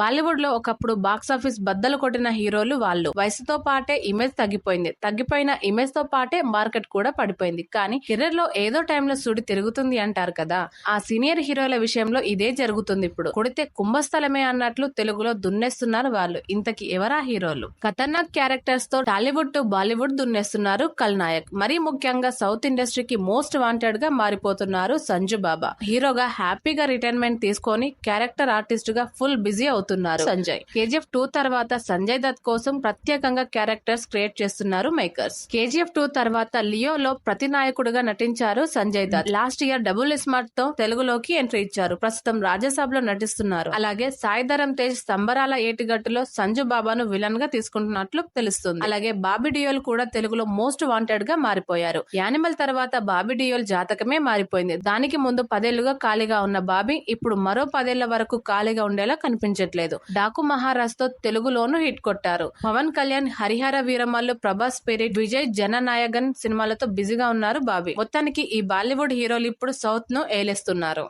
బాలీవుడ్లో ఒకప్పుడు బాక్సాఫీస్ బద్దలు కొట్టిన హీరోలు వాళ్ళు. వయసుతో పాటే ఇమేజ్ తగ్గిపోయింది. తగ్గిపోయిన ఇమేజ్తో పాటే మార్కెట్ కూడా పడిపోయింది. కానీ కెరీర్లో ఏదో టైంలో సుడి తిరుగుతుంది అంటారు కదా. ఆ సీనియర్ హీరోల విషయంలో ఇదే జరుగుతుంది ఇప్పుడు. కొడితే కుంభస్థలమే అన్నట్లు తెలుగులో దున్నేస్తున్నారు వాళ్ళు. ఇంతకి ఎవరా హీరోలు? ఖతర్నాక్ క్యారెక్టర్స్తో టాలీవుడ్ టు బాలీవుడ్ దున్నేస్తున్నారు కల్నాయక్. మరీ ముఖ్యంగా సౌత్ ఇండస్ట్రీకి మోస్ట్ వాంటెడ్గా మారిపోతున్నారు సంజు బాబా. హీరోగా హ్యాపీగా రిటైర్మెంట్ తీసుకొని క్యారెక్టర్ ఆర్టిస్ట్గా ఫుల్ బిజీ అవుతుంది అవుతున్నారు. సంజయ్. కేజీఎఫ్ టూ తర్వాత సంజయ్ దత్ కోసం ప్రత్యేకంగా క్యారెక్టర్స్ క్రియేట్ చేస్తున్నారు మేకర్స్. కేజీఎఫ్ టూ తర్వాత లియో లో ప్రతి నాయకుడుగా నటించారు Sanjay Dutt. Last year double స్మార్ట్తో తెలుగులోకి ఎంట్రీ ఇచ్చారు. ప్రస్తుతం రాజ్యసభలో నటిస్తున్నారు. అలాగే సాయిధరం తేజ్ సంబరాల ఏటిగట్టులో సంజు బాబాను విలన్గా తీసుకుంటున్నట్లు తెలుస్తుంది. అలాగే బాబీ డియోల్ కూడా తెలుగులో మోస్ట్ వాంటెడ్గా మారిపోయారు. యానిమల్ తర్వాత బాబీ డియోల్ జాతకమే మారిపోయింది. దానికి ముందు పదేళ్ళుగా ఖాళీగా ఉన్న బాబీ ఇప్పుడు మరో పదేళ్ళ వరకు ఖాళీగా ఉండేలా కనిపించట్లేదు. డాకు మహారాజ్తో తెలుగులోనూ హిట్ కొట్టారు. పవన్ కళ్యాణ్ హరిహర వీరమల్లు ప్రభాస్ స్పిరిట్ విజయ్ జననాయగన్ సినిమాలతో బిజీగా ఉన్నారు బాబీ. మొత్తానికి ఈ బాలీవుడ్ హీరోలు ఇప్పుడు సౌత్ను ఏలేస్తున్నారు.